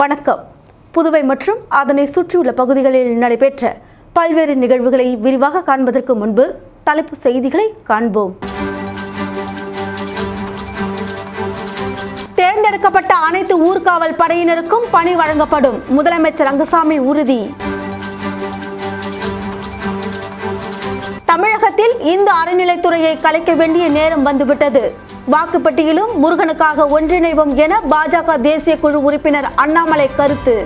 வணக்கம். புதுவை மற்றும் அதனை சுற்றியுள்ள பகுதிகளில் நடைபெற்ற பல்வேறு நிகழ்வுகளை விரிவாக காண்பதற்கு முன்பு தலைப்பு செய்திகளை காண்போம். தேர்ந்தெடுக்கப்பட்ட அனைத்து ஊர்காவல் படையினருக்கும் பணி வழங்கப்படும். முதலமைச்சர் ரங்கசாமி உறுதி. தமிழகத்தில் இந்த அறநிலைத்துறையை கலைக்க வேண்டிய நேரம் வந்துவிட்டது. வாக்குப்பட்டியிலும் முருகனுக்காக ஒன்றிணைவோம் என பாஜக தேசிய குழு உறுப்பினர் அண்ணாமலை கருத்து.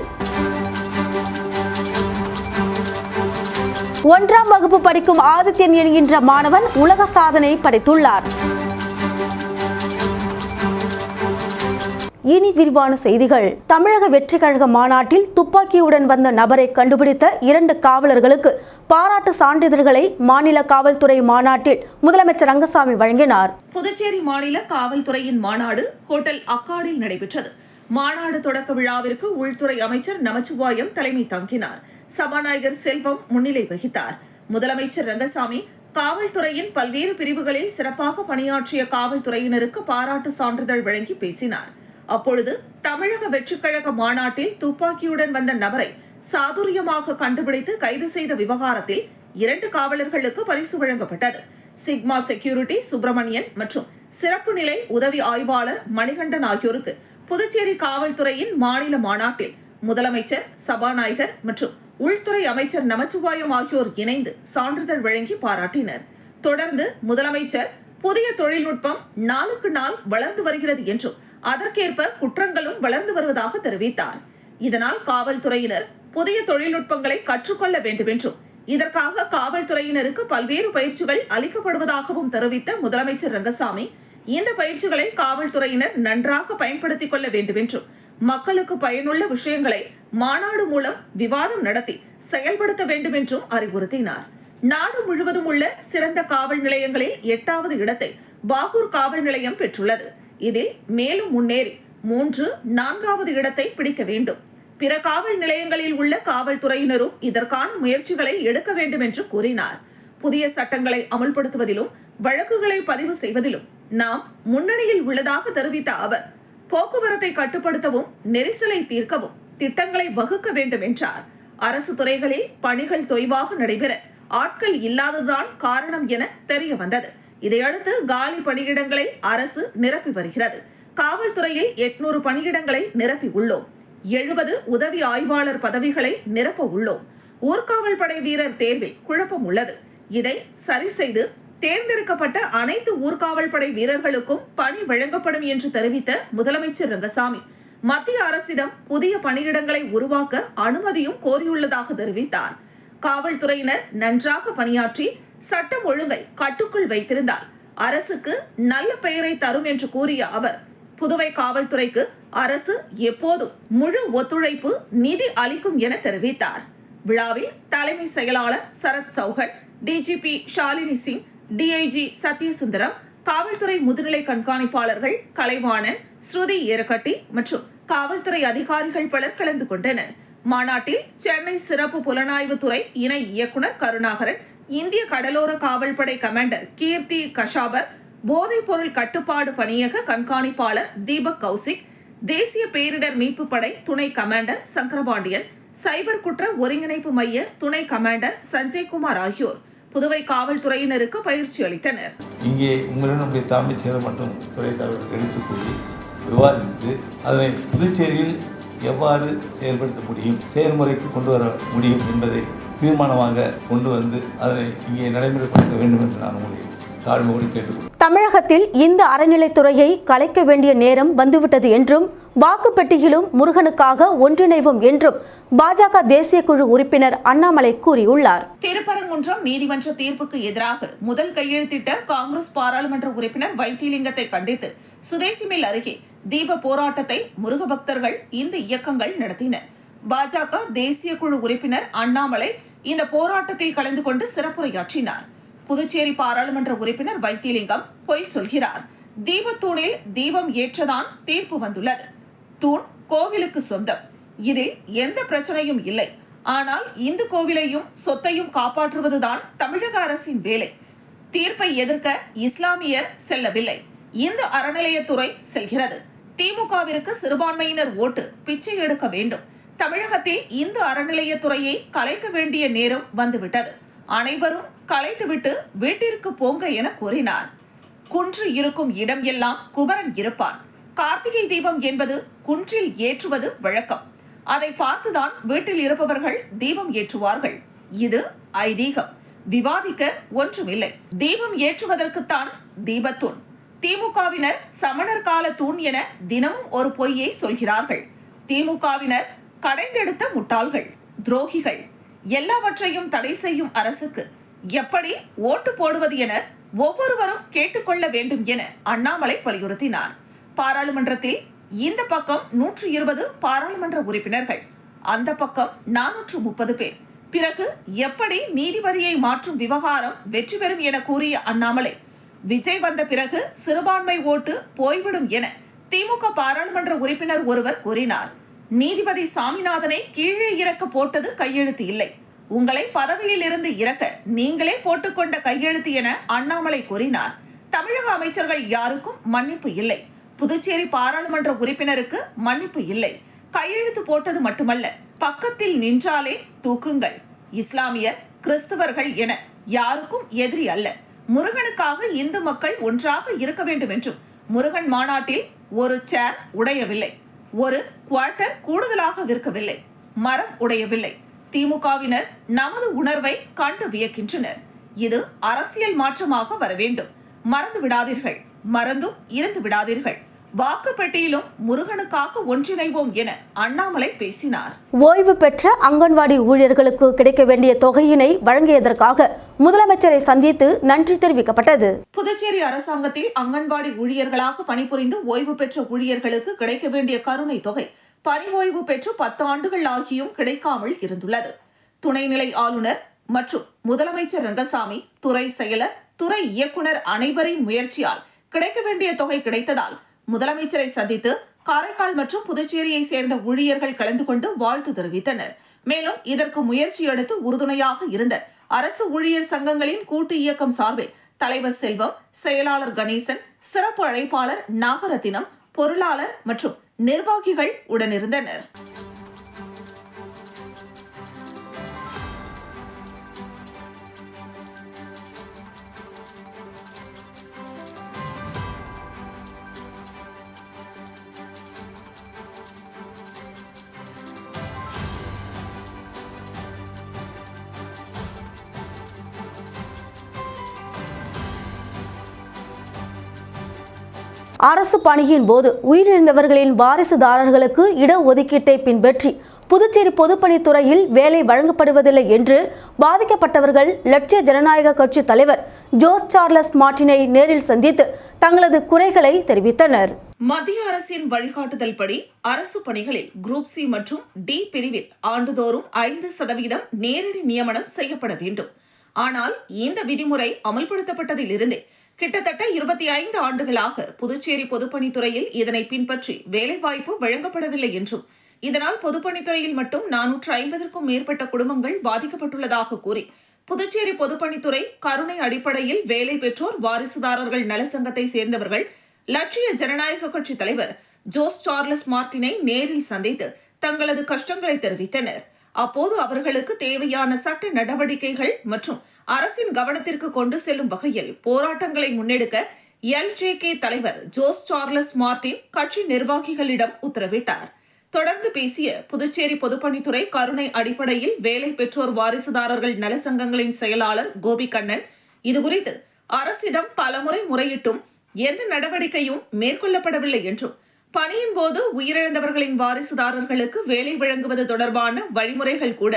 ஒன்றாம் வகுப்பு படிக்கும் ஆதித்யன் என்கின்ற மாணவன் உலக சாதனை படைத்துள்ளார். இனி விரிவான செய்திகள். தமிழக வெற்றி கழக மாநாட்டில் துப்பாக்கியுடன் வந்த நபரை கண்டுபிடித்த இரண்டு காவலர்களுக்கு பாராட்டு சான்றிதழ்களை மாநில காவல்துறை மாநாட்டில் முதலமைச்சர் ரங்கசாமி வழங்கினார். புதுச்சேரி மாநில காவல்துறையின் மாநாடு ஹோட்டல் அக்காடில் நடைபெற்றது. மாநாடு தொடக்க விழாவிற்கு உள்துறை அமைச்சர் நமச்சிவாயம் தலைமை தாங்கினார். சபாநாயகர் செல்வம் முன்னிலை வகித்தார். முதலமைச்சர் ரங்கசாமி காவல்துறையின் பல்வேறு பிரிவுகளில் சிறப்பாக பணியாற்றிய காவல்துறையினருக்கு பாராட்டு சான்றிதழ் வழங்கி பேசினார். அப்பொழுது தமிழக வெற்றிக்கழக மாநாட்டில் துப்பாக்கியுடன் வந்த நபரை சாதுரியமாக கண்டுபிடித்து கைது செய்த விவகாரத்தில் இரண்டு காவலர்களுக்கு பரிசு வழங்கப்பட்டது. சிக்மா செக்யூரிட்டி சுப்பிரமணியன் மற்றும் சிறப்பு நிலை உதவி ஆய்வாளர் மணிகண்டன் ஆகியோருக்கு புதுச்சேரி காவல்துறையின் மாநில மாநாட்டில் முதலமைச்சர் சபாநாயகர் மற்றும் உள்துறை அமைச்சர் நமச்சிவாயம் ஆகியோர் இணைந்து சான்றிதழ் வழங்கி பாராட்டினர். தொடர்ந்து முதலமைச்சர் புதிய தொழில்நுட்பம் நாளுக்கு நாள் வளர்ந்து வருகிறது என்றும் அதற்கேற்ப குற்றங்களும் வளர்ந்து வருவதாக தெரிவித்தார். இதனால் காவல்துறையினர் புதிய தொழில்நுட்பங்களை கற்றுக்கொள்ள வேண்டும் என்றும் இதற்காக காவல்துறையினருக்கு பல்வேறு பயிற்சிகள் அளிக்கப்படுவதாகவும் தெரிவித்த முதலமைச்சர் ரங்கசாமி இந்த பயிற்சிகளை காவல்துறையினர் நன்றாக பயன்படுத்திக் கொள்ள வேண்டும் என்றும் மக்களுக்கு பயனுள்ள விஷயங்களை மாநாடு மூலம் விவாதம் நடத்தி செயல்படுத்த வேண்டும் என்றும் அறிவுறுத்தினார். நாடு முழுவதும் உள்ள சிறந்த காவல் நிலையங்களில் எட்டாவது இடத்தை பாகூர் காவல் நிலையம் பெற்றுள்ளது. இதில் மேலும் முன்னேறி மூன்று நான்காவது இடத்தை பிடிக்க வேண்டும். பிற காவல் நிலையங்களில் உள்ள காவல்துறையினரும் இதற்கான முயற்சிகளை எடுக்க வேண்டும் என்று கூறினார். புதிய சட்டங்களை அமல்படுத்துவதிலும் வழக்குகளை பதிவு செய்வதிலும் நாம் முன்னணியில் உள்ளதாக தெரிவித்த அவர் போக்குவரத்தை கட்டுப்படுத்தவும் நெரிசலை தீர்க்கவும் திட்டங்களை வகுக்க வேண்டும் என்றார். அரசு துறைகளில் பணிகள் தொய்வாக நடைபெற ஆட்கள் இல்லாததுதான் காரணம் என தெரிய வந்தது இதையடுத்து காலி பணியிடங்களை அரசு நிரப்பி வருகிறது. காவல்துறையில் எட்நூறு பணியிடங்களை நிரப்பி உள்ளோம். எழுபது உதவி ஆய்வாளர் பதவிகளை நிரப்ப உள்ளோம். ஊர்காவல் படை வீரர் தேர்வில் குழப்பம் உள்ளது. இதை சரி செய்து தேர்ந்தெடுக்கப்பட்ட அனைத்து ஊர்காவல் படை வீரர்களுக்கும் பணி வழங்கப்படும் என்று தெரிவித்த முதலமைச்சர் ரங்கசாமி மத்திய அரசிடம் புதிய பணியிடங்களை உருவாக்க அனுமதியும் கோரியுள்ளதாக தெரிவித்தார். காவல்துறையினர் நன்றாக பணியாற்றி சட்டம் ஒழுங்கை கட்டுக்குள் வைத்திருந்தால் அரசுக்கு நல்ல பெயரை தரும் என்று கூறிய அவர் புதுவை காவல்துறைக்கு அரசு எப்போதும் முழு ஒத்துழைப்பு நிதி அளிக்கும் என தெரிவித்தார். விழாவில் தலைமை செயலாளர் சரத் சௌஹன் டிஜிபி ஷாலினி சிங் டிஐஜி சத்யசுந்தரம் காவல்துறை முதுநிலை கண்காணிப்பாளர்கள் கலைவாணன் ஸ்ருதி ஏரகட்டி மற்றும் காவல்துறை அதிகாரிகள் பலர் கலந்து கொண்டனர். மாநாட்டில் சென்னை சிறப்பு புலனாய்வு துறை இணை இயக்குனர் கருணாகரன் இந்திய கடலோர காவல்படை கமாண்டர் கீர்த்தி கஷாபர் போதைப் பொருள் கட்டுப்பாடு பணியக கண்காணிப்பாளர் தீபக் கௌசிக் தேசிய பேரிடர் மீட்பு படை துணை கமாண்டர் சங்கரபாண்டியன் சைபர் குற்ற ஒருங்கிணைப்பு மைய துணை கமாண்டர் சஞ்சய்குமார் ஆகியோர் புதுவை காவல்துறையினருக்கு பயிற்சி அளித்தனர். இங்கே உங்களிடம் நம்முடைய தலைமைச் செயலர் மற்றும் துறை தலைவர்கள் எடுத்துக் கூறி விவாதித்து அதனை புதுச்சேரியில் எவ்வாறு செயல்படுத்த முடியும் செயல்முறைக்கு கொண்டு வர முடியும் என்பதை தீர்மானமாக கொண்டு வந்து அதனை இங்கே நடைமுறைப்படுத்த வேண்டும் என்று நான் உங்களை தாழ்மையோடு கேட்டுக்கொள்கிறேன். தமிழகத்தில் இந்த அறநிலைத்துறையை கலைக்க வேண்டிய நேரம் வந்துவிட்டது என்றும் வாக்குப்பெட்டியிலும் முருகனுக்காக ஒன்றிணைவோம் என்றும் பாஜக தேசிய குழு உறுப்பினர் அண்ணாமலை கூறியுள்ளார். திருப்பரங்குன்றம் நீதிமன்ற தீர்ப்புக்கு எதிராக முதல் கையெழுத்திட்ட காங்கிரஸ் பாராளுமன்ற உறுப்பினர் வைத்திலிங்கத்தை கண்டித்து சுதேசி மில் அருகே தீப போராட்டத்தை முருக பக்தர்கள் இந்த இயக்கங்கள் நடத்தின பாஜக தேசிய குழு உறுப்பினர் அண்ணாமலை இந்த போராட்டத்தில் கலந்து கொண்டு சிறப்புரையாற்றினார். புதுச்சேரி பாராளுமன்ற உறுப்பினர் வைத்திலிங்கம் பொய் சொல்கிறார். தீபத்தூணில் தீபம் ஏற்றதான் தீர்ப்பு வந்துள்ளது. தூண் கோவிலுக்கு சொந்தம். இதில் எந்த பிரச்சனையும் இல்லை. ஆனால் இந்து கோவிலையும் சொத்தையும் காப்பாற்றுவதுதான் தமிழக அரசின் வேலை. தீர்ப்பை எதிர்க்க இஸ்லாமியர் செல்லவில்லை. இந்து அறநிலையத்துறை செல்கிறது. திமுகவிற்கு சிறுபான்மையினர் ஓட்டு பிச்சை எடுக்க வேண்டும். தமிழகத்தில் இந்து அறநிலையத்துறையை கலைக்க வேண்டிய நேரம் வந்துவிட்டது. அனைவரும் கலைத்துவிட்டு வீட்டிற்கு போங்க என கூறினார். குன்று இருக்கும் இடம் எல்லாம் குமரன் இருப்பான். கார்த்திகை தீபம் என்பது குன்றில் ஏற்றுவது வழக்கம். அதை பார்த்துதான் வீட்டில் இருப்பவர்கள் தீபம் ஏற்றுவார்கள். இது ஐதீகம். விவாதிக்க ஒன்றுமில்லை. தீபம் ஏற்றுவதற்குத்தான் தீபத்தூண். திமுகவினர் சமணர் கால தூண் என தினமும் ஒரு பொய்யை சொல்கிறார்கள். திமுகவினர் கடைந்தெடுத்த முட்டாள்கள் துரோகிகள் எல்லாவற்றையும் தடை செய்யும் அரசுக்கு எப்படி ஓட்டு போடுவது என ஒவ்வொருவரும் கேட்டுக்கொள்ள வேண்டும் என அண்ணாமலை வலியுறுத்தினார். பாராளுமன்றத்தில் இந்த பக்கம் நூற்று இருபது பாராளுமன்ற உறுப்பினர்கள் அந்த பக்கம் நானூற்று முப்பது பேர். பிறகு எப்படி நீதிபதியை மாற்றும் விவகாரம் வெற்றி பெறும் என கூறிய அண்ணாமலை விஜய் வந்த பிறகு சிறுபான்மை ஓட்டு போய்விடும் என திமுக பாராளுமன்ற உறுப்பினர் ஒருவர் கூறினார். நீதிபதி சாமிநாதனை கீழே இறக்க போட்டது கையெழுத்து இல்லை. உங்களை பதவியில் இருந்து இறக்க நீங்களே போட்டுக்கொண்ட கையெழுத்து என அண்ணாமலை கூறினார். தமிழக அமைச்சர்கள் யாருக்கும் மன்னிப்பு இல்லை. புதுச்சேரி பாராளுமன்ற உறுப்பினருக்கு மன்னிப்பு இல்லை. கையெழுத்து போட்டது மட்டுமல்ல பக்கத்தில் நின்றாலே தூக்குங்கள். இஸ்லாமியர் கிறிஸ்தவர்கள் என யாருக்கும் எதிரி அல்ல. முருகனுக்காக இந்து மக்கள் ஒன்றாக இருக்க வேண்டும் என்றும் முருகன் மாநாட்டில் ஒரு சேர் உடையவில்லை. ஒரு குவார்ட்டர் கூடுதலாக விற்கவில்லை. மரம் உடையவில்லை. திமுகவினர் நமது உணர்வை கண்டு வியக்கின்றனர். இது அரசியல் மாற்றமாக வர வேண்டும். மறந்து விடாதீர்கள். மறந்தும் இருந்து விடாதீர்கள். வாக்கு பெட்டியிலும் முருகனுக்காக ஒன்றிணைவோம் என அண்ணாமலை பேசினார். ஓய்வு பெற்ற அங்கன்வாடி ஊழியர்களுக்கு கிடைக்க வேண்டிய தொகையினை வழங்கியதற்காக முதலமைச்சரை சந்தித்து நன்றி தெரிவிக்கப்பட்டது. புதுச்சேரி அரசாங்கத்தில் அங்கன்வாடி ஊழியர்களாக பணிபுரிந்து ஓய்வு பெற்ற ஊழியர்களுக்கு கிடைக்க வேண்டிய கருணை தொகை பணி ஓய்வு பெற்று பத்து ஆண்டுகள் ஆகியும் கிடைக்காமல் இருந்துள்ளது. துணைநிலை ஆளுநர் மற்றும் முதலமைச்சர் ரங்கசாமி துறை செயலர் துறை இயக்குனர் அனைவரின் முயற்சியால் கிடைக்க வேண்டிய தொகை கிடைத்ததால் முதலமைச்சரை சந்தித்து காரைக்கால் மற்றும் புதுச்சேரியை சேர்ந்த ஊழியர்கள் கலந்து கொண்டு வாழ்த்து தெரிவித்தனர். மேலும் இதற்கு முயற்சி எடுத்து உறுதுணையாக இருந்த அரசு ஊழியர் சங்கங்களின் கூட்டு இயக்கம் சார்பில் தலைவர் செல்வம் செயலாளர் கணேசன் சிறப்பு அழைப்பாளர் நாகரத்தினம் பொருளாளர் மற்றும் நிர்வாகிகள் உடனிருந்தனர். அரசு பணியின் போது உயிரிழந்தவர்களின் வாரிசுதாரர்களுக்கு இடஒதுக்கீட்டை பின்பற்றி புதுச்சேரி பொதுப்பணித்துறையில் வேலை வழங்கப்படுவதில்லை என்று பாதிக்கப்பட்டவர்கள் லட்சிய ஜனநாயக கட்சி தலைவர் ஜோஸ் சார்லஸ் மார்டினை நேரில் சந்தித்து தங்களது குறைகளை தெரிவித்தனர். மத்திய அரசின் வழிகாட்டுதல் படி அரசு பணிகளில் குரூப் சி மற்றும் டி பிரிவில் ஆண்டுதோறும் ஐந்து சதவீதம் நேரடி நியமனம் செய்யப்பட வேண்டும். ஆனால் இந்த விதிமுறை அமல்படுத்தப்பட்டதில் இருந்தே கிட்டத்தட்ட இருபத்தி ஐந்து ஆண்டுகளாக புதுச்சேரி பொதுப்பணித்துறையில் இதனை பின்பற்றி வேலைவாய்ப்பு வழங்கப்படவில்லை என்றும் இதனால் பொதுப்பணித்துறையில் மட்டும் நானூற்று ஐம்பதற்கும் மேற்பட்ட குடும்பங்கள் பாதிக்கப்பட்டுள்ளதாக கூறி புதுச்சேரி பொதுப்பணித்துறை கருணை அடிப்படையில் வேலை பெற்றோர் வாரிசுதாரர்கள் நலச்சங்கத்தை சேர்ந்தவர்கள் லட்சிய ஜனநாயக கட்சி தலைவர் ஜோஸ் சார்லஸ் மார்டினை நேரில் சந்தித்து தங்களது கஷ்டங்களை தெரிவித்தனா் அப்போது அவர்களுக்கு தேவையான சட்ட நடவடிக்கைகள் மற்றும் அரசின் கவனத்திற்கு கொண்டு செல்லும் வகையில் போராட்டங்களை முன்னெடுக்க எல்ஜேகே தலைவர் ஜோஸ் சார்லஸ் மார்டின் கட்சி நிர்வாகிகளிடம் உத்தரவிட்டார். தொடர்ந்து பேசிய புதுச்சேரி பொதுப்பணித்துறை கருணை அடிப்படையில் வேலை பெற்றோர் வாரிசுதாரர்கள் நலசங்கங்களின் செயலாளர் கோபிகண்ணன் இதுகுறித்து அரசிடம் பலமுறை முறையிட்டும் எந்த நடவடிக்கையும் மேற்கொள்ளப்படவில்லை என்றும் பணியின் போது உயிரிழந்தவர்களின் வாரிசுதாரர்களுக்கு வேலை வழங்குவது தொடர்பான வழிமுறைகள் கூட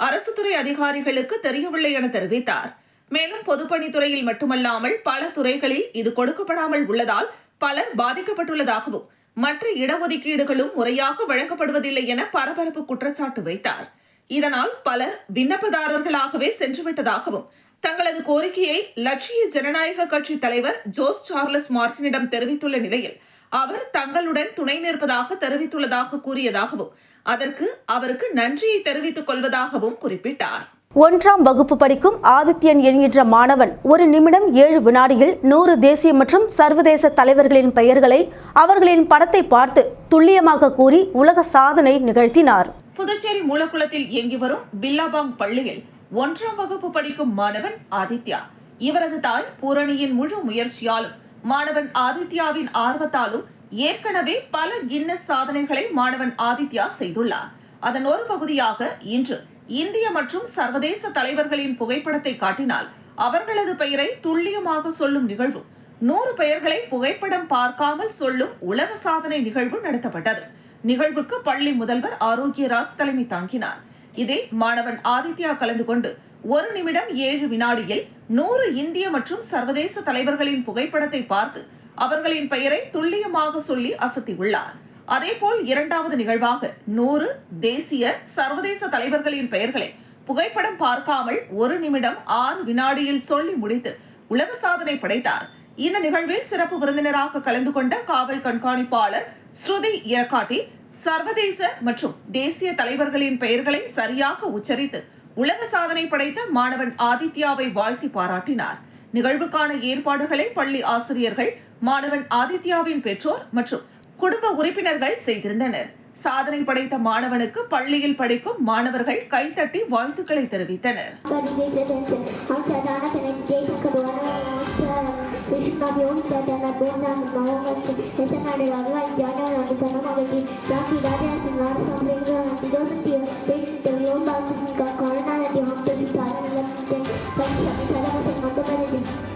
அரசு துறை அதிகாரிகளுக்கு தெரியவில்லை என தெரிவித்தார். மேலும் பொதுப்பணித்துறையில் மட்டுமல்லாமல் பல துறைகளில் இது கொடுக்கப்படாமல் உள்ளதால் பலர் பாதிக்கப்பட்டுள்ளதாகவும் மற்ற இடஒதுக்கீடுகளும் முறையாக வழங்கப்படுவதில்லை என பரபரப்பு குற்றச்சாட்டு வைத்தார். இதனால் பலர் விண்ணப்பதாரர்களாகவே சென்றுவிட்டதாகவும் தங்களது கோரிக்கையை லட்சிய ஜனநாயக கட்சி தலைவர் ஜோஸ் சார்லஸ் மார்டினிடம் தெரிவித்துள்ள நிலையில் அவர் தங்களுடன் துணை நிற்பதாக தெரிவித்துள்ளதாக கூறியதாகவும் அதற்கு அவருக்கு நன்றியை தெரிவித்துக் கொள்வதாகவும் குறிப்பிட்டார். ஒன்றாம் வகுப்பு படிக்கும் ஆதித்யன் என்கின்ற மாணவன் ஒரு நிமிடம் ஏழு வினாடியில் நூறு தேசிய மற்றும் சர்வதேச தலைவர்களின் பெயர்களை அவர்களின் படத்தை பார்த்து துல்லியமாக கூறி உலக சாதனை நிகழ்த்தினார். புதுச்சேரி மூலக்குளத்தில் இயங்கி வரும் பில்லாபாங் பள்ளியில் ஒன்றாம் வகுப்பு படிக்கும் மாணவன் ஆதித்யா. இவரது தாய் பூரணியின் முழு முயற்சியாலும் மாணவன் ஆதித்யாவின் ஆர்வத்தாலும் ஏற்கனவே பல கின்னஸ் சாதனைகளை மாணவன் ஆதித்யா செய்துள்ளார். அதன் ஒரு பகுதியாக இன்று இந்திய மற்றும் சர்வதேச தலைவர்களின் புகைப்படத்தை காட்டினால் அவர்களது பெயரை துல்லியமாக சொல்லும் நிகழ்வு நூறு பெயர்களை புகைப்படம் பார்க்காமல் சொல்லும் உலக சாதனை நிகழ்வு நடத்தப்பட்டது. நிகழ்வுக்கு பள்ளி முதல்வர் ஆரோக்கியராஜ் தலைமை தாங்கினார். இதில் மாணவன் ஆதித்யா கலந்து கொண்டு ஒரு நிமிடம் ஏழு வினாடியில் நூறு இந்திய மற்றும் சர்வதேச தலைவர்களின் புகைப்படத்தை பார்த்து அவர்களின் பெயரை துல்லியமாக சொல்லி அசத்தியுள்ளார். அதேபோல் இரண்டாவது நிகழ்வாக நூறு தேசிய சர்வதேச தலைவர்களின் பெயர்களை புகைப்படம் பார்க்காமல் ஒரு நிமிடம் ஆறு வினாடியில் சொல்லி முடித்து உலக சாதனை படைத்தார். இந்த நிகழ்வில் சிறப்பு விருந்தினராக கலந்து கொண்ட காவல் கண்காணிப்பாளர் ஸ்ருதி இயக்காட்டி சர்வதேச மற்றும் தேசிய தலைவர்களின் பெயர்களை சரியாக உச்சரித்து உலக சாதனை படைத்த மாணவன் ஆதித்யாவை வாழ்த்தி பாராட்டினார். நிகழ்வுக்கான ஏற்பாடுகளை பள்ளி ஆசிரியர்கள் மாணவன் ஆதித்யாவின் பெற்றோர் மற்றும் குடும்ப உறுப்பினர்கள் செய்திருந்தனர். சாதனை படைத்த மாணவனுக்கு பள்ளியில் படிக்கும் மாணவர்கள் கைத்தட்டி வாழ்த்துக்களை தெரிவித்தனர். విష్ణవ్యం తన గోదాం గౌరవకి ఎసనాడు భగవాన్ జానవాన్ని తనమగకి రాకి రాజాసి నారసంగా దిదోసతి పేటితో యోగా కరుణానటి భక్తులు సారణ సర్వసే మందమైన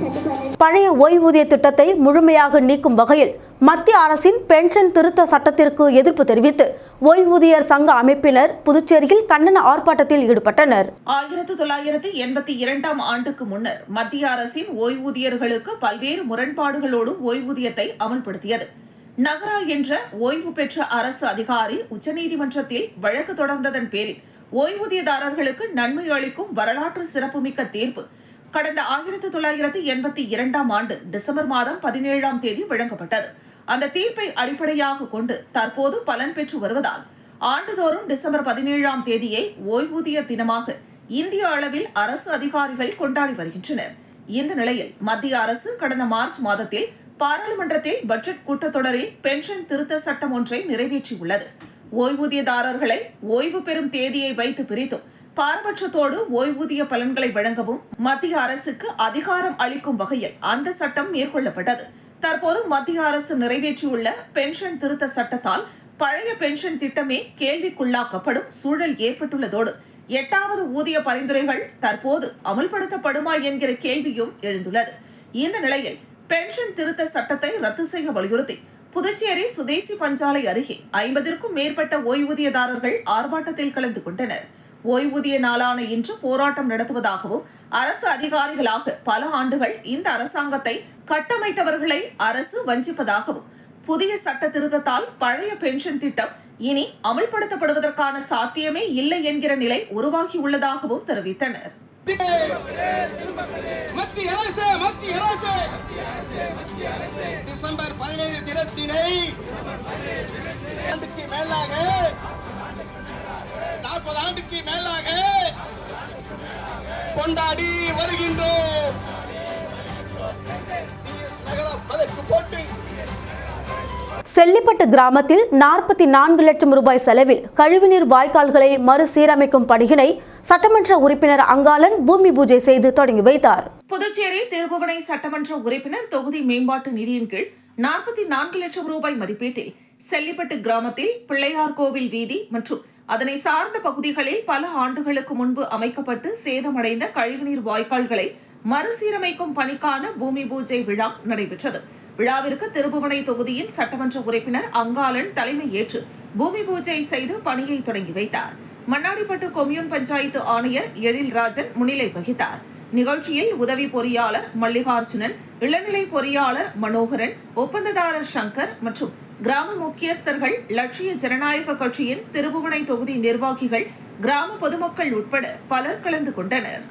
சட்டசேகர் பழைய ஓய்வூதிய திட்டத்தை முழுமையாக நீக்கும் வகையில் மத்திய அரசின் பென்ஷன் திருத்த சட்டத்திற்கு எதிர்ப்பு தெரிவித்து ஓய்வூதியர் சங்க அமைப்பினர் புதுச்சேரியில் கண்டன ஆர்ப்பாட்டத்தில் ஈடுபட்டனர். ஆயிரத்து தொள்ளாயிரத்து எண்பத்தி இரண்டாம் ஆண்டுக்கு முன்னர் மத்திய அரசின் ஓய்வூதியர்களுக்கு பல்வேறு முரண்பாடுகளோடு ஓய்வூதியத்தை அமல்படுத்தியது. நகரா என்ற ஓய்வு பெற்ற அரசு அதிகாரி உச்சநீதிமன்றத்தில் வழக்கு தொடர்ந்ததன் பேரில் ஓய்வூதியதாரர்களுக்கு நன்மை அளிக்கும் வரலாற்று சிறப்புமிக்க தீர்ப்பு கடந்த ஆயிரத்தி தொள்ளாயிரத்தி எண்பத்தி இரண்டாம் ஆண்டு டிசம்பர் மாதம் பதினேழாம் தேதி வழங்கப்பட்டது. அந்த தீர்ப்பை அடிப்படையாக கொண்டு தற்போது பலன் பெற்று வருவதால் ஆண்டுதோறும் டிசம்பர் பதினேழாம் தேதியை ஓய்வூதிய தினமாக இந்திய அளவில் அரசு அதிகாரிகள் கொண்டாடி வருகின்றனர். இந்த நிலையில் மத்திய அரசு கடந்த மார்ச் மாதத்தில் பாராளுமன்றத்தில் பட்ஜெட் கூட்டத்தொடரில் பென்ஷன் திருத்த சட்டம் ஒன்றை நிறைவேற்றியுள்ளது. ஓய்வூதியதாரர்களை ஓய்வு பெறும் தேதியை வைத்து பிரித்தும் பாரபட்சத்தோடு ஓய்வூதிய பலன்களை வழங்கவும் மத்திய அரசுக்கு அதிகாரம் அளிக்கும் வகையில் அந்த சட்டம் மேற்கொள்ளப்பட்டது. தற்போது மத்திய அரசு நிறைவேற்றியுள்ள பென்ஷன் திருத்த சட்டத்தால் பழைய பென்ஷன் திட்டமே கேள்விக்குள்ளாக்கப்படும் சூழல் ஏற்பட்டுள்ளதோடு எட்டாவது ஊதிய பரிந்துரைகள் தற்போது அமல்படுத்தப்படுமா என்கிற கேள்வியும் எழுந்துள்ளது. இந்த நிலையில் பென்ஷன் திருத்த சட்டத்தை ரத்து செய்ய வலியுறுத்தி. புதுச்சேரி சுதேசி பஞ்சாலை அருகே ஐம்பதிற்கும் மேற்பட்ட ஓய்வூதியதாரர்கள் ஆர்ப்பாட்டத்தில் கலந்து கொண்டனர். ஓய்வூதிய நாளான இன்று போராட்டம் நடத்துவதாகவும் அரசு அதிகாரிகளாக பல ஆண்டுகள் இந்த அரசாங்கத்தை கட்டமைத்தவர்களை அரசு வஞ்சிப்பதாகவும் புதிய சட்ட திருத்தத்தால் பழைய பென்ஷன் திட்டம் இனி அமல்படுத்தப்படுவதற்கான சாத்தியமே இல்லை என்கிற நிலை உருவாகியுள்ளதாகவும் தெரிவித்தனர். மத்திய அரசு மத்திய அரசு. டிசம்பர் பதினேழு தினத்தினை ஆண்டுக்கு மேலாக நாற்பது ஆண்டுக்கு மேலாக கொண்டாடி வருகின்றோம். நகர நகரம் வழக்கு போட்டு செல்லிப்பட்டு கிராமத்தில் நாற்பத்தி நான்கு லட்சம் ரூபாய் செலவில் கழிவுநீர் வாய்க்கால்களை மறுசீரமைக்கும் பணியினை சட்டமன்ற உறுப்பினர் அங்காளன் பூமி பூஜை செய்து தொடங்கி வைத்தார். புதுச்சேரி திருபுவனை சட்டமன்ற உறுப்பினர் தொகுதி மேம்பாட்டு நிதியின் கீழ் நாற்பத்தி நான்கு லட்சம் ரூபாய் மதிப்பீட்டில் செல்லிப்பட்டு கிராமத்தில் பிள்ளையார் கோவில் வீதி மற்றும் அதனை சார்ந்த பகுதிகளில் பல ஆண்டுகளுக்கு முன்பு அமைக்கப்பட்டு சேதமடைந்த கழிவுநீர் வாய்க்கால்களை மறுசீரமைக்கும் பணிக்கான பூமி பூஜை விழா நடைபெற்றது. விழாவிற்கு திருபுவனை தொகுதியின் சட்டமன்ற உறுப்பினர் அங்காளன் தலைமை ஏற்று பூமி பூஜை செய்து பணியை தொடங்கி வைத்தார். மண்ணாடிப்பட்டு கொம்யூன் பஞ்சாயத்து ஆணையர் எழில்ராஜன் முன்னிலை வகித்தார். நிகழ்ச்சியில் உதவி பொறியாளர் மல்லிகார்ஜுனன் இளநிலை பொறியாளர் மனோகரன் ஒப்பந்ததாரர் சங்கர் மற்றும் கிராம முக்கியஸ்தர்கள் லட்சிய ஜனநாயக கட்சியின் திருபுவனை தொகுதி நிர்வாகிகள் கிராம பொதுமக்கள் உட்பட பலர் கலந்து கொண்டனர்.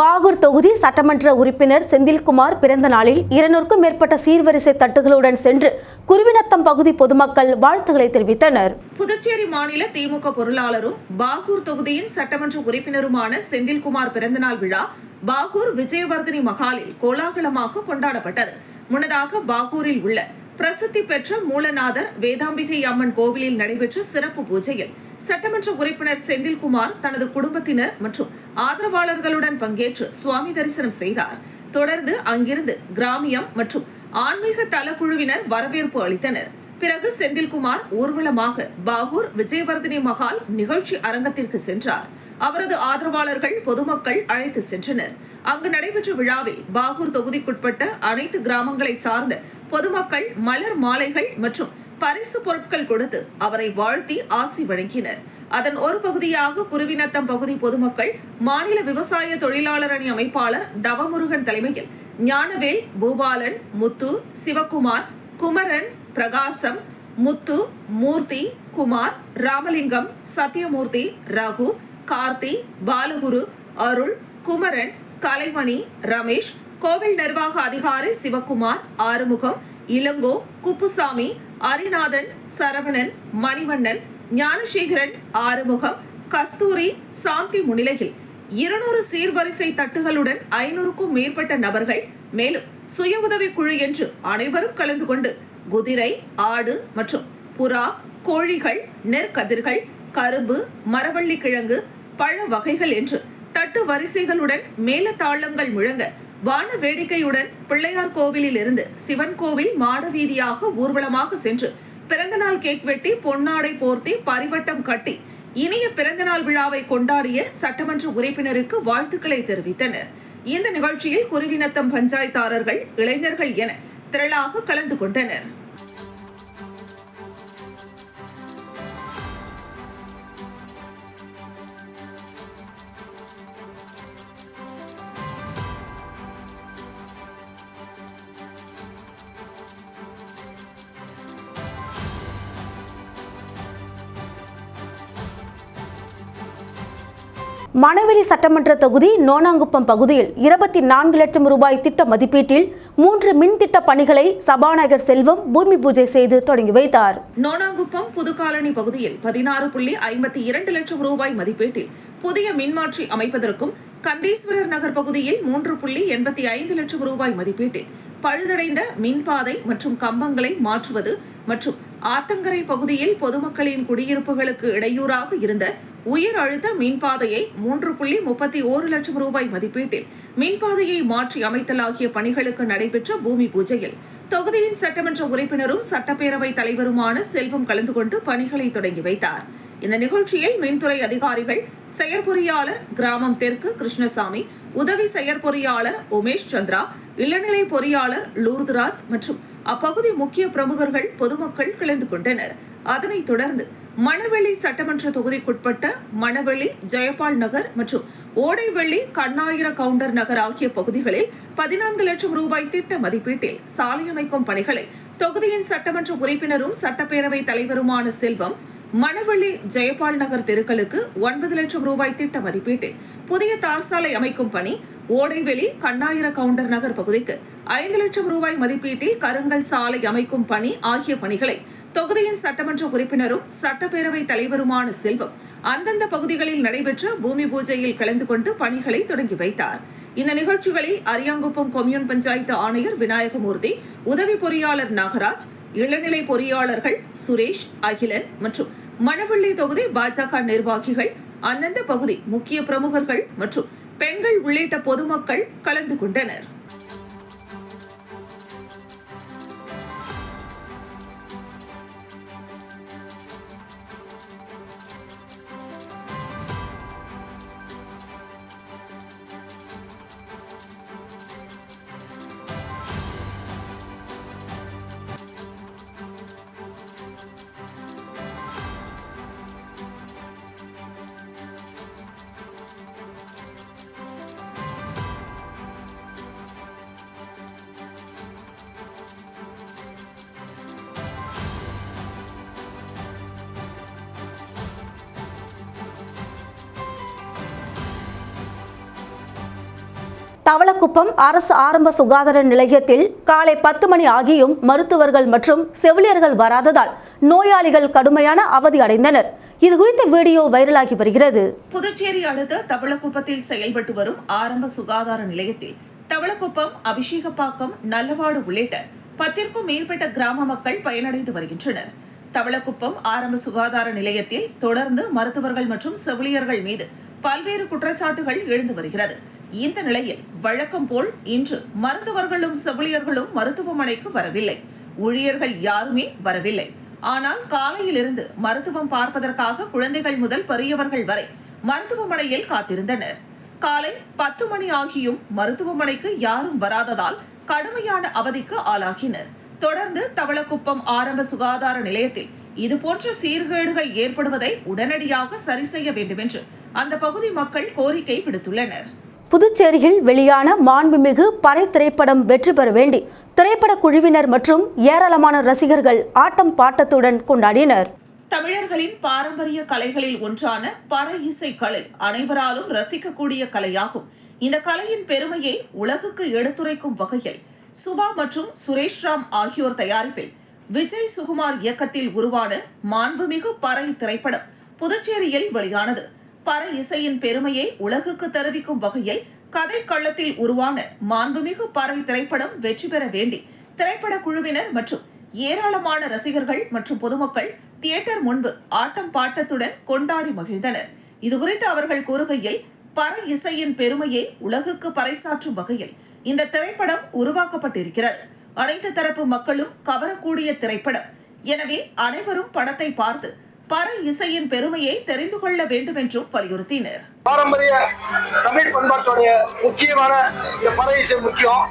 பாகூர் தொகுதி சட்டமன்ற உறுப்பினர் செந்தில்குமார் பிறந்த நாளில் இருநூறுக்கும் மேற்பட்ட சீர்வரிசை தட்டுகளுடன் சென்று குருவினத்தம் பகுதி பொதுமக்கள் வாழ்த்துக்களை தெரிவித்தனர். புதுச்சேரி மாநில திமுக பொருளாளரும் பாகூர் தொகுதியின் சட்டமன்ற உறுப்பினருமான செந்தில்குமார் பிறந்தநாள் விழா பாகூர் விஜயவர்தினி மகாலில் கோலாகலமாக கொண்டாடப்பட்டது. முன்னதாக பாகூரில் உள்ள பிரசித்தி பெற்ற மூலநாதர் வேதாம்பிகை அம்மன் கோவிலில் நடைபெற்ற சிறப்பு பூஜையில் சட்டமன்ற உறுப்பினர் செந்தில்குமார் தனது குடும்பத்தினர் மற்றும் ஆதரவாளர்களுடன் பங்கேற்று சுவாமி தரிசனம் செய்தார். தொடர்ந்து அங்கிருந்து கிராமியம் மற்றும் ஆன்மீக தலக்குழுவினர் வரவேற்பு அளித்தனர். பிறகு செந்தில்குமார் ஊர்வலமாக பாகூர் விஜயவர்தினி மகால் நிகழ்ச்சி அரங்கத்திற்கு சென்றார். அவரது ஆதரவாளர்கள் பொதுமக்கள் அழைத்து சென்றனர். அங்கு நடைபெற்ற விழாவில் பாகூர் தொகுதிக்குட்பட்ட அனைத்து கிராமங்களை சார்ந்த பொதுமக்கள் மலர் மாலைகள் மற்றும் பரிசு பொருட்கள் கொடுத்து அவரை வாழ்த்தி ஆசி வழங்கினர். அதன் ஒரு பகுதியாக குருவினத்தம் பகுதி பொதுமக்கள் மாநில விவசாய தொழிலாளர் அணி அமைப்பாளர் தவமுருகன் தலைமையில் ஞானவேல் பூபாலன் முத்து சிவகுமார் குமரன் பிரகாசம் முத்து மூர்த்தி குமார் ராமலிங்கம் சத்யமூர்த்தி ரகு கார்த்தி பாலகுரு அருள் குமரன் கலைமணி ரமேஷ் கோவில் நிர்வாக அதிகாரி சிவகுமார் ஆறுமுகம் இளங்கோ குப்புசாமி அரிநாதன் சரவணன் மணிவண்ணன் ஞானசேகரன் ஆறுமுகம் கஸ்தூரி சாந்தி முன்னிலையில் இருநூறு சீர்வரிசை தட்டுகளுடன் ஐநூறுக்கும் மேற்பட்ட நபர்கள் மேலும் சுய உதவி குழு என்று அனைவரும் கலந்து கொண்டு குதிரை ஆடு மற்றும் புறா கோழிகள் நெற்கதிர்கள் கரும்பு மரவள்ளி கிழங்கு பழ வகைகள் என்று தட்டு வரிசைகளுடன் மேலதாளங்கள் முழங்க வான வேடிக்கையுடன் பிள்ளையார் கோவிலில் இருந்து சிவன் கோவில் மாடவீதியாக ஊர்வலமாக சென்று பிறந்தநாள் கேக் வெட்டி பொன்னாடை போர்த்தி பரிவட்டம் கட்டி இனிய பிறந்தநாள் விழாவை கொண்டாடிய சட்டமன்ற உறுப்பினருக்கு வாழ்த்துக்களை தெரிவித்தனர். இந்த நிகழ்ச்சியில் குருவினத்தம் பஞ்சாயத்தாரர்கள் இளைஞர்கள் என திரளாக கலந்து கொண்டனர். மணவெளி சட்டமன்ற தொகுதி நோனாங்குப்பம் பகுதியில் இருபத்தி நான்கு லட்சம் ரூபாய் திட்ட மதிப்பீட்டில் மூன்று மின் திட்ட பணிகளை சபாநாயகர் செல்வம் பூமி பூஜை செய்து தொடங்கி வைத்தார். நோனாங்குப்பம் புதுக்காலனி பகுதியில் பதினாறு புள்ளி ஐம்பத்தி இரண்டு லட்சம் ரூபாய் மதிப்பீட்டில் புதிய மின்மாற்றி அமைப்பதற்கும் கண்டீஸ்வரர் நகர் பகுதியில் மூன்று புள்ளி எண்பத்தி ஐந்து லட்சம் ரூபாய் மதிப்பீட்டில் பழுதடைந்த மின்பாதை மற்றும் கம்பங்களை மாற்றுவது மற்றும் ஆத்தங்கரை பகுதியில் பொதுமக்களின் குடியிருப்புகளுக்கு இடையூறாக இருந்த உயர் அழுத்த மின்பாதையை மூன்று புள்ளி முப்பத்தி ஓரு லட்சம் ரூபாய் மதிப்பீட்டில் மின்பாதையை மாற்றி அமைத்தல் ஆகிய பணிகளுக்கு நடைபெற்ற பூமி பூஜையில் தொகுதியின் சட்டமன்ற உறுப்பினரும் சட்டப்பேரவை தலைவருமான செல்வம் கலந்து கொண்டு பணிகளை தொடங்கி வைத்தார். இந்த நிகழ்ச்சியில் மின்துறை அதிகாரிகள் செயற்பொறியாளர் கிராமம் தெற்கு கிருஷ்ணசாமி உதவி செயற்பொறியாளர் உமேஷ் சந்திரா இளநிலை பொறியாளர் லூர்துராஜ் மற்றும் அப்பகுதி முக்கிய பிரமுகர்கள் பொதுமக்கள் கலந்து கொண்டனர். அதனைத் தொடர்ந்து மணவெளி சட்டமன்ற தொகுதிக்குட்பட்ட மணவெளி ஜெயபால் நகர் மற்றும் ஓடைவெள்ளி கண்ணாயிர கவுண்டர் நகர் ஆகிய பகுதிகளில் பதினான்கு லட்சம் ரூபாய் திட்ட மதிப்பீட்டில் சாலை அமைக்கும் பணிகளை தொகுதியின் சட்டமன்ற உறுப்பினரும் சட்டப்பேரவை தலைவருமான செல்வம் மணவள்ளி ஜெயபால் நகர் தெருக்களுக்கு ஒன்பது லட்சம் ரூபாய் திட்ட மதிப்பீட்டில் புதிய தார் சாலை அமைக்கும் பணி ஓடைவெளி கண்ணாயிர கவுண்டர் நகர் பகுதிக்கு ஐந்து லட்சம் ரூபாய் மதிப்பீட்டில் கருங்கல் சாலை அமைக்கும் பணி ஆகிய பணிகளை தொகுதியின் சட்டமன்ற உறுப்பினரும் சட்டப்பேரவை தலைவருமான செல்வம் அந்தந்த பகுதிகளில் நடைபெற்ற பூமி பூஜையில் கலந்து கொண்டு பணிகளை தொடங்கி வைத்தார். இந்த நிகழ்ச்சிகளில் அரியாங்குப்பம் கொம்யூன் பஞ்சாயத்து ஆணையர் விநாயகமூர்த்தி உதவி பொறியாளர் நாகராஜ் இளநிலை பொறியாளர்கள் சுரேஷ் அகிலன் மற்றும் மணவள்ளி தொகுதி பாஜக நிர்வாகிகள் அந்தந்த பகுதி முக்கிய பிரமுகர்கள் மற்றும் பெண்கள் உள்ளிட்ட பொதுமக்கள் கலந்து கொண்டனர். தவளக்குப்பம் அரசு ஆரம்ப சுகாதார நிலையத்தில் காலை பத்து மணி ஆகியும் மருத்துவர்கள் மற்றும் செவிலியர்கள் வராததால் நோயாளிகள் கடுமையான அவதி அடைந்தனர். இது குறித்த வீடியோ வைரலாகி வருகிறது. புதுச்சேரி அடுத்த தவளக்குப்பத்தில் செயல்பட்டு வரும் ஆரம்ப சுகாதார நிலையத்தில் தவளக்குப்பம் அபிஷேகப்பாக்கம் நல்லவாடு உள்ளிட்ட பத்திற்கும் மேற்பட்ட கிராம மக்கள் பயனடைந்து வருகின்றனர். தவளக்குப்பம் ஆரம்ப சுகாதார நிலையத்தில் தொடர்ந்து மருத்துவர்கள் மற்றும் செவிலியர்கள் மீது பல்வேறு குற்றச்சாட்டுகள் எழுந்து வருகிறது. இந்த நிலையில் வழக்கம் போல் இன்று மருத்துவர்களும் செவிலியர்களும் மருத்துவமனைக்கு வரவில்லை. ஊழியர்கள் யாருமே வரவில்லை. ஆனால் காலையிலிருந்து மருத்துவம் பார்ப்பதற்காக குழந்தைகள் முதல் பெரியவர்கள் வரை மருத்துவமனையில் காத்திருந்தனர். காலை பத்து மணி ஆகியும் மருத்துவமனைக்கு யாரும் வராததால் கடுமையான அவதிக்கு ஆளாகினர். தொடர்ந்து தவளக்குப்பம் ஆரம்ப சுகாதார நிலையத்தில் இதுபோன்ற சீர்கேடுகள் ஏற்படுவதை உடனடியாக சரி செய்ய வேண்டும் என்று அந்த பகுதி மக்கள் கோரிக்கை விடுத்துள்ளனர். புதுச்சேரியில் வெளியான மாண்புமிகு பறை திரைப்படம் வெற்றி பெற வேண்டி திரைப்பட குழுவினர் மற்றும் ஏராளமான ரசிகர்கள் ஆட்டம் பாட்டத்துடன் கொண்டாடினர். தமிழர்களின் பாரம்பரிய கலைகளில் ஒன்றான பறை இசை கலை அனைவராலும் ரசிக்கக்கூடிய கலையாகும். இந்த கலையின் பெருமையை உலகுக்கு எடுத்துரைக்கும் வகையில் சுபா மற்றும் சுரேஷ் ராம் ஆகியோர் தயாரிப்பில் விஜய் சுகுமார் இயக்கத்தில் உருவான மாண்புமிகு பறை திரைப்படம் புதுச்சேரியில் வெளியானது. பற இசையின் பெருமையை உலகுக்கு தெரிவிக்கும் வகையில் கதை களத்தில் உருவான மாண்புமிகு பறை திரைப்படம் வெற்றி பெற வேண்டி திரைப்பட குழுவினர் மற்றும் ஏராளமான ரசிகர்கள் மற்றும் பொதுமக்கள் தியேட்டர் முன்பு ஆட்டம் பாட்டத்துடன் கொண்டாடி மகிழ்ந்தனர். இதுகுறித்து அவர்கள் கூறுகையில் பற இசையின் பெருமையை உலகுக்கு பறைசாற்றும் வகையில் இந்த திரைப்படம் உருவாக்கப்பட்டிருக்கிறது. அனைத்து தரப்பு மக்களும் கவரக்கூடிய திரைப்படம். எனவே அனைவரும் படத்தை பார்த்து பறை இசையின் பெருமையை தெரிந்து கொள்ள வேண்டும் என்றும் வலியுறுத்தினர். பாரம்பரிய தமிழ் பண்பாட்டுடைய முக்கியமான இந்த பறை இசை முக்கியம்.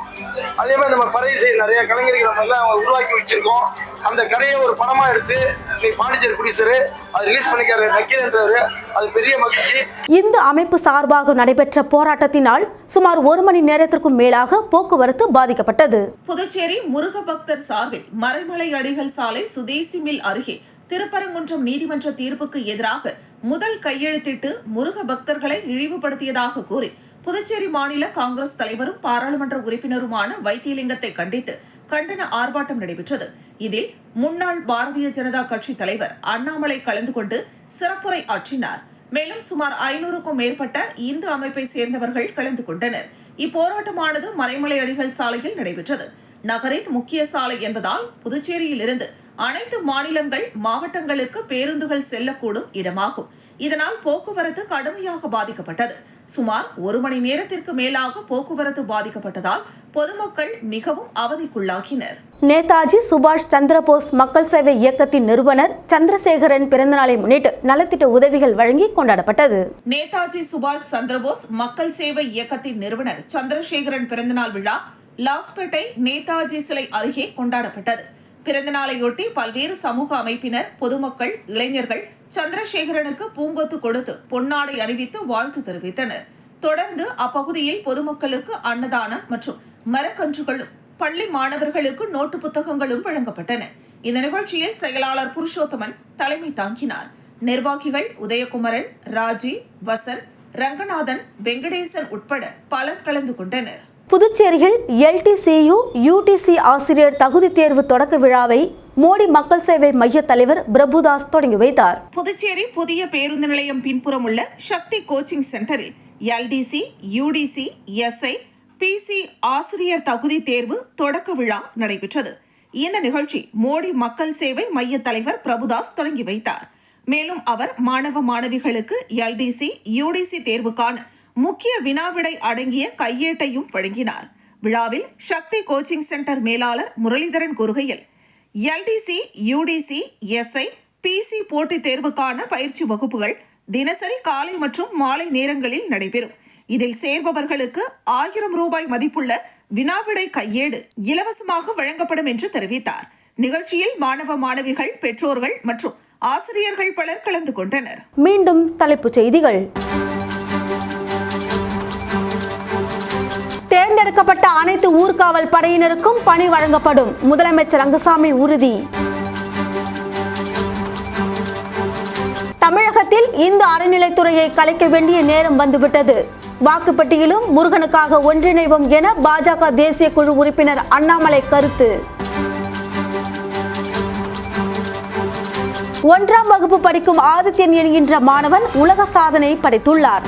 அதே மாதிரி நம்ம பறை இசை நிறைய கலைஞர்கள் நம்ம எல்லாம் உருவாக்கி வச்சிருக்கோம். அந்த கதையை ஒரு படமா எடுத்து இன்னைக்கு பாண்டிச்சேரி குடிசரு அது ரிலீஸ் பண்ணிக்காரு நக்கீரன்றவர் அது பெரிய மகிழ்ச்சி. இந்த அமைப்பு சார்பாக நடைபெற்ற போராட்டத்தினால் சுமார் ஒரு மணி நேரத்திற்கும் மேலாக போக்குவரத்து பாதிக்கப்பட்டது. புதுச்சேரி முருக பக்தர் சார்பில் மறைமலை அடிகள் சாலை சுதேசி மில் அருகே திருப்பரங்குன்றம் நீதிமன்ற தீர்ப்புக்கு எதிராக முதல் கையெழுத்திட்டு முருக பக்தர்களை இழிவுபடுத்தியதாக கூறி புதுச்சேரி மாநில காங்கிரஸ் தலைவரும் பாராளுமன்ற உறுப்பினருமான வைத்தியலிங்கத்தை கண்டித்து கண்டன ஆர்ப்பாட்டம் நடைபெற்றது. இதில் முன்னாள் பாரதிய ஜனதா கட்சி தலைவர் அண்ணாமலை கலந்து கொண்டு சிறப்புரை ஆற்றினார். மேலும் சுமார் ஐநூறுக்கும் மேற்பட்ட இந்து அமைப்பை சேர்ந்தவர்கள் கலந்து கொண்டனர். இப்போராட்டமானது மறைமலை அடிகள் சாலையில் நடைபெற்றது. நகரின் முக்கிய சாலை என்பதால் புதுச்சேரியில் இருந்து அனைத்து மாநிலங்கள் மாவட்டங்களுக்கு பேருந்துகள் செல்லக்கூடும் இடமாகும். இதனால் போக்குவரத்து கடுமையாக பாதிக்கப்பட்டது. சுமார் ஒரு மணி நேரத்திற்கு மேலாக போக்குவரத்து பாதிக்கப்பட்டதால் பொதுமக்கள் மிகவும் அவதிக்குள்ளாகினர். நேதாஜி சுபாஷ் சந்திரபோஸ் மக்கள் சேவை இயக்கத்தின் நிறுவனர் சந்திரசேகரன் பிறந்தநாளை முன்னிட்டு நலத்திட்ட உதவிகள் வழங்கி கொண்டாடப்பட்டது. நேதாஜி சுபாஷ் சந்திரபோஸ் மக்கள் சேவை இயக்கத்தின் நிறுவனர் சந்திரசேகரன் பிறந்தநாள் விழா லாஸ்பேட்டை நேதாஜி சிலை அருகே கொண்டாடப்பட்டது. பிறந்தநாளையொட்டி பல்வேறு சமூக அமைப்பினர் பொதுமக்கள் இளைஞர்கள் சந்திரசேகரனுக்கு பூங்கொத்து கொடுத்து பொன்னாடை அணிவித்து வாழ்த்து தெரிவித்தனர். தொடர்ந்து அப்பகுதியில் பொதுமக்களுக்கு அன்னதானம் மற்றும் மரக்கன்றுகளும் பள்ளி மாணவர்களுக்கு நோட்டு புத்தகங்களும் வழங்கப்பட்டன. இந்த நிகழ்ச்சியில் செயலாளர் புருஷோத்தமன் தலைமை தாங்கினார். நிர்வாகிகள் உதயகுமரன் ராஜி வசந்த் ரங்கநாதன் வெங்கடேசன் உட்பட பலர் கலந்து கொண்டனர். புதுச்சேரியில் எல்டிசியு யூடிசி ஆசிரியர் தகுதி தேர்வு தொடக்க விழாவை மோடி மக்கள் சேவை மைய தலைவர் பிரபுதாஸ் தொடங்கி வைத்தார். புதுச்சேரி புதிய பேருந்து நிலையம் பின்புறம் உள்ள சக்தி கோச்சிங் சென்டரில் எல்டிசி யூடிசி எஸ்ஐ பிசி ஆசிரியர் தகுதி தேர்வு தொடக்க விழா நடைபெற்றது. இந்த நிகழ்ச்சி மோடி மக்கள் சேவை மைய தலைவர் பிரபுதாஸ் தொடங்கி வைத்தார். மேலும் அவர் மாணவ மாணவிகளுக்கு எல்டிசி யூடிசி தேர்வுக்கான முக்கிய வினாவிடை அடங்கிய கையேட்டையும் வழங்கினார். விழாவில் சக்தி கோச்சிங் சென்டர் மேலாளர் முரளிதரன் கூறுகையில் எல்டிசி யூடிசி எஸ்ஐ பிசி போட்டித் தேர்வுக்கான பயிற்சி வகுப்புகள் தினசரி காலை மற்றும் மாலை நேரங்களில் நடைபெறும். இதில் சேர்பவர்களுக்கு ஆயிரம் ரூபாய் மதிப்புள்ள வினாவிடை கையேடு இலவசமாக வழங்கப்படும் என்று தெரிவித்தார். நிகழ்ச்சியில் மாணவ மாணவிகள் பெற்றோர்கள் மற்றும் ஆசிரியர்கள் பலர் கலந்து கொண்டனர். மீண்டும் தலைப்புச் செய்திகள். தேர்ந்தெடுக்கப்பட்ட அனைத்து ஊர்காவல் படையினருக்கும் பணி வழங்கப்படும். முதலமைச்சர் ரங்கசாமி உறுதி. தமிழகத்தில் இந்து அறநிலைத்துறையை கலைக்க வேண்டிய நேரம் வந்துவிட்டது. வாக்குப்பட்டியிலும் முருகனுக்காக ஒன்றிணைவோம் என பாஜக தேசிய குழு உறுப்பினர் அண்ணாமலை கருத்து. ஒன்றாம் வகுப்பு படிக்கும் ஆதித்யன் என்கின்ற மாணவன் உலக சாதனை படைத்துள்ளார்.